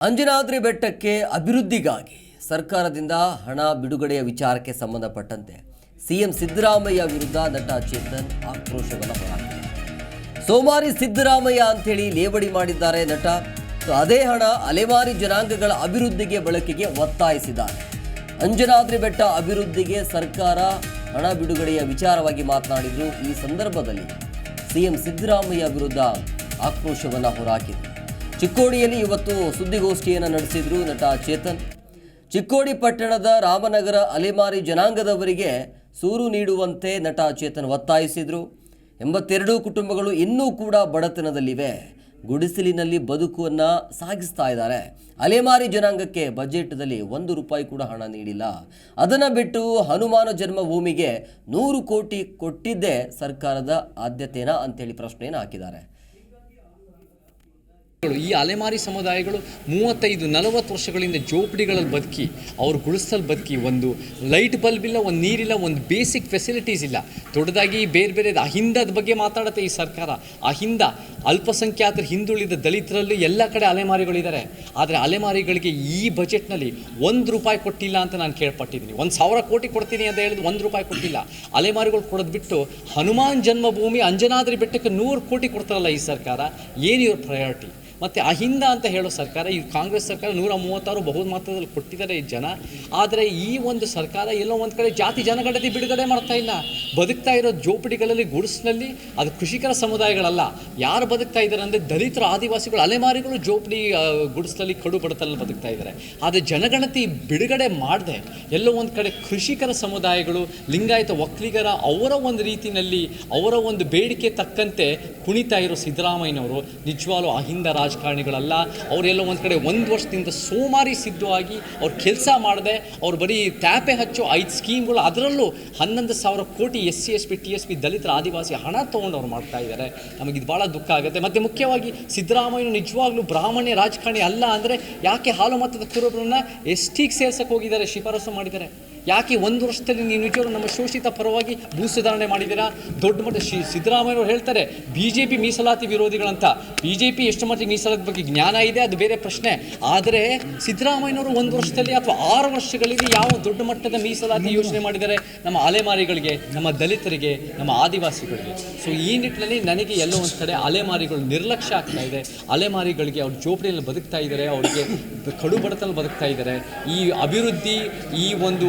ಅಂಜನಾದ್ರಿ ಬೆಟ್ಟಕ್ಕೆ ಅಭಿವೃದ್ಧಿಗಾಗಿ ಸರ್ಕಾರದಿಂದ ಹಣ ಬಿಡುಗಡೆಯ ವಿಚಾರಕ್ಕೆ ಸಂಬಂಧಪಟ್ಟಂತೆ ಸಿಎಂ ಸಿದ್ದರಾಮಯ್ಯ ವಿರುದ್ಧ ನಟ ಚೇತನ್ ಆಕ್ರೋಶವನ್ನು ಸೋಮಾರಿ ಸಿದ್ದರಾಮಯ್ಯ ಅಂತೇಳಿ ಲೇವಡಿ ಮಾಡಿದ್ದಾರೆ ನಟ. ಸೊ, ಅದೇ ಹಣ ಅಲೆಮಾರಿ ಜನಾಂಗಗಳ ಅಭಿವೃದ್ಧಿಗೆ ಬಳಕೆಗೆ ಒತ್ತಾಯಿಸಿದ್ದಾರೆ. ಅಂಜನಾದ್ರಿ ಬೆಟ್ಟ ಅಭಿವೃದ್ಧಿಗೆ ಸರ್ಕಾರ ಹಣ ಬಿಡುಗಡೆಯ ವಿಚಾರವಾಗಿ ಮಾತನಾಡಿದ್ರು. ಈ ಸಂದರ್ಭದಲ್ಲಿ ಸಿಎಂ ಸಿದ್ದರಾಮಯ್ಯ ವಿರುದ್ಧ ಆಕ್ರೋಶವನ್ನು ಹೊರಹಾಕಿದರು. ಚಿಕ್ಕೋಡಿಯಲ್ಲಿ ಇವತ್ತು ಸುದ್ದಿಗೋಷ್ಠಿಯನ್ನು ನಡೆಸಿದ್ರು ನಟ ಚೇತನ್. ಚಿಕ್ಕೋಡಿ ಪಟ್ಟಣದ ರಾಮನಗರ ಅಲೆಮಾರಿ ಜನಾಂಗದವರಿಗೆ ಸೂರು ನೀಡುವಂತೆ ನಟ ಚೇತನ್ ಒತ್ತಾಯಿಸಿದರು. ಎಂಬತ್ತೆರಡು ಕುಟುಂಬಗಳು ಇನ್ನೂ ಕೂಡ ಬಡತನದಲ್ಲಿವೆ. ಗುಡಿಸಲಿನಲ್ಲಿ ಬದುಕನ್ನು ಸಾಗಿಸ್ತಾ ಇದ್ದಾರೆ. ಅಲೆಮಾರಿ ಜನಾಂಗಕ್ಕೆ ಬಜೆಟ್ದಲ್ಲಿ ಒಂದು ರೂಪಾಯಿ ಕೂಡ ಹಣ ನೀಡಿಲ್ಲ. ಅದನ್ನು ಬಿಟ್ಟು ಹನುಮಾನ ಜನ್ಮಭೂಮಿಗೆ ನೂರು ಕೋಟಿ ಕೊಟ್ಟಿದ್ದೇ ಸರ್ಕಾರದ ಆದ್ಯತೆನಾ ಅಂತೇಳಿ ಪ್ರಶ್ನೆಯನ್ನು ಹಾಕಿದ್ದಾರೆ. ಈ ಅಲೆಮಾರಿ ಸಮುದಾಯಗಳು ಮೂವತ್ತೈದು, ನಲವತ್ತು ವರ್ಷಗಳಿಂದ ಜೋಪಡಿಗಳಲ್ಲಿ ಬದುಕಿ, ಅವ್ರು ಗುಡಿಸಲು ಬದುಕಿ, ಒಂದು ಲೈಟ್ ಬಲ್ಬ್ ಇಲ್ಲ, ಒಂದು ನೀರಿಲ್ಲ ಒಂದು ಬೇಸಿಕ್ ಫೆಸಿಲಿಟೀಸ್ ಇಲ್ಲ. ದೊಡ್ಡದಾಗಿ ಬೇರೆ ಬೇರೆ ಅಹಿಂದದ ಬಗ್ಗೆ ಮಾತಾಡುತ್ತೆ ಈ ಸರ್ಕಾರ. ಅಹಿಂದ, ಅಲ್ಪಸಂಖ್ಯಾತರ, ಹಿಂದುಳಿದ ದಲಿತರಲ್ಲಿ ಎಲ್ಲ ಕಡೆ ಅಲೆಮಾರಿಗಳಿದ್ದಾರೆ. ಆದರೆ ಅಲೆಮಾರಿಗಳಿಗೆ ಈ ಬಜೆಟ್ನಲ್ಲಿ ಒಂದು ರೂಪಾಯಿ ಕೊಟ್ಟಿಲ್ಲ ಅಂತ ನಾನು ಕೇಳ್ಪಟ್ಟಿದ್ದೀನಿ. ಒಂದು ಸಾವಿರ ಕೋಟಿ ಕೊಡ್ತೀನಿ ಅಂತ ಹೇಳಿದ್ರು ಒಂದು ರೂಪಾಯಿ ಕೊಟ್ಟಿಲ್ಲ. ಅಲೆಮಾರಿಗಳು ಕೊಡೋದು ಬಿಟ್ಟು ಹನುಮಾನ್ ಜನ್ಮಭೂಮಿ ಅಂಜನಾದ್ರಿ ಬೆಟ್ಟಕ್ಕೆ ನೂರು ಕೋಟಿ ಕೊಡ್ತಾರಲ್ಲ ಈ ಸರ್ಕಾರ, ಏನು ಇವ್ರ ಪ್ರಯಾರಿಟಿ ಮತ್ತು ಅಹಿಂದ ಅಂತ ಹೇಳೋ ಸರ್ಕಾರ, ಈ ಕಾಂಗ್ರೆಸ್ ಸರ್ಕಾರ ನೂರ ಮೂವತ್ತಾರು ಬಹುಮತದಲ್ಲಿ ಕೊಟ್ಟಿದ್ದಾರೆ ಈ ಜನ. ಆದರೆ ಈ ಒಂದು ಸರ್ಕಾರ ಎಲ್ಲೋ ಒಂದು ಕಡೆ ಜಾತಿ ಜನಗಣತಿ ಬಿಡುಗಡೆ ಮಾಡ್ತಾ ಇಲ್ಲ. ಬದುಕ್ತಾ ಇರೋ ಜೋಪಡಿಗಳಲ್ಲಿ, ಗುಡಿಸ್ನಲ್ಲಿ ಅದು ಕೃಷಿಕರ ಸಮುದಾಯಗಳಲ್ಲ. ಯಾರು ಬದುಕ್ತಾ ಇದ್ದಾರೆ ಅಂದರೆ ದಲಿತರು ಆದಿವಾಸಿಗಳು, ಅಲೆಮಾರಿಗಳು ಜೋಪಡಿ ಗುಡಿಸ್ನಲ್ಲಿ ಕಡು ಬಡತಲ್ಲಿ ಬದುಕ್ತಾ ಇದ್ದಾರೆ. ಆದರೆ ಜನಗಣತಿ ಬಿಡುಗಡೆ ಮಾಡದೆ ಎಲ್ಲೋ ಒಂದು ಕಡೆ ಕೃಷಿಕರ ಸಮುದಾಯಗಳು, ಲಿಂಗಾಯತ ಒಕ್ಕಲಿಗರ ಅವರ ಒಂದು ರೀತಿಯಲ್ಲಿ ಅವರ ಒಂದು ಬೇಡಿಕೆ ತಕ್ಕಂತೆ ಕುಣಿತಾ ಇರೋ ಸಿದ್ದರಾಮಯ್ಯನವರು. ನಿಜವಾಗ್ಲೂ ಅಹಿಂದ ರಾಜಕಾರಣಿಗಳಲ್ಲ. ಅವರೆಲ್ಲ ಒಂದು ಕಡೆ ಒಂದು ವರ್ಷದಿಂದ ಸೋಮಾರಿ ಸಿದ್ಧವಾಗಿ ಅವ್ರು ಕೆಲಸ ಮಾಡದೆ, ಅವ್ರು ಬರೀ ತ್ಯಾಪೆ ಹಚ್ಚೋ ಐದು ಸ್ಕೀಮ್ಗಳು ಅದರಲ್ಲೂ ಹನ್ನೊಂದು ಸಾವಿರ ಕೋಟಿ S C S P, T S P ದಲಿತರ ಆದಿವಾಸಿ ಹಣ ತೊಗೊಂಡು ಅವ್ರು ಮಾಡ್ತಾ ಇದ್ದಾರೆ ನಮಗೆ ಇದು ಭಾಳ ದುಃಖ ಆಗುತ್ತೆ. ಮತ್ತು ಮುಖ್ಯವಾಗಿ ಸಿದ್ದರಾಮಯ್ಯ ನಿಜವಾಗ್ಲೂ ಬ್ರಾಹ್ಮಣ್ಯ ರಾಜಕಾರಣಿ ಅಲ್ಲ ಅಂದರೆ ಯಾಕೆ ಹಾಲು ಮತದ ಕುರುಬರನ್ನ ಎಸ್ ಟಿಗೆ ಸೇರ್ಸಕ್ಕೆ ಹೋಗಿದ್ದಾರೆ ಶಿಫಾರಸು ಮಾಡಿದ್ದಾರೆ. ಯಾಕೆ ಒಂದು ವರ್ಷದಲ್ಲಿ ನೀವು ನಿಜವಾಗ್ಲೂ ನಮ್ಮ ಶೋಷಿತ ಪರವಾಗಿ ಭೂ ಸುಧಾರಣೆ ಮಾಡಿದ್ದೀರಾ? ದೊಡ್ಡ ಮಟ್ಟ ಶ್ರೀ ಸಿದ್ದರಾಮಯ್ಯವರು ಹೇಳ್ತಾರೆ ಬಿ ಜೆ ಪಿ ಮೀಸಲಾತಿ ವಿರೋಧಿಗಳಂತ. ಬಿ ಜೆ ಪಿ ಎಷ್ಟು ಮಟ್ಟಿಗೆ ಮೀಸಲಾತಿ ಬಗ್ಗೆ ಜ್ಞಾನ ಇದೆ, ಅದು ಬೇರೆ ಪ್ರಶ್ನೆ. ಆದರೆ ಸಿದ್ದರಾಮಯ್ಯನವರು ಒಂದು ವರ್ಷದಲ್ಲಿ ಅಥವಾ ಆರು ವರ್ಷಗಳಿಗೆ ಯಾವ ದೊಡ್ಡ ಮಟ್ಟದ ಮೀಸಲಾತಿ ಯೋಚನೆ ಮಾಡಿದ್ದಾರೆ? ನಮ್ಮ ಅಲೆಮಾರಿಗಳಿಗೆ, ನಮ್ಮ ದಲಿತರಿಗೆ, ನಮ್ಮ ಆದಿವಾಸಿಗಳಿಗೆ. ಸೊ ಈ ನಿಟ್ಟಿನಲ್ಲಿ ನನಗೆ ಎಲ್ಲೋ ಒಂದು ಕಡೆ ಅಲೆಮಾರಿಗಳು ನಿರ್ಲಕ್ಷ್ಯ ಆಗ್ತಾ ಇದೆ. ಅಲೆಮಾರಿಗಳಿಗೆ ಅವ್ರ ಜೋಪಡಿಯಲ್ಲಿ ಬದುಕ್ತಾ ಇದ್ದಾರೆ, ಅವರಿಗೆ ಕಡು ಬಡತನ ಬದುಕ್ತಾ ಇದ್ದಾರೆ. ಈ ಅಭಿವೃದ್ಧಿ, ಈ ಒಂದು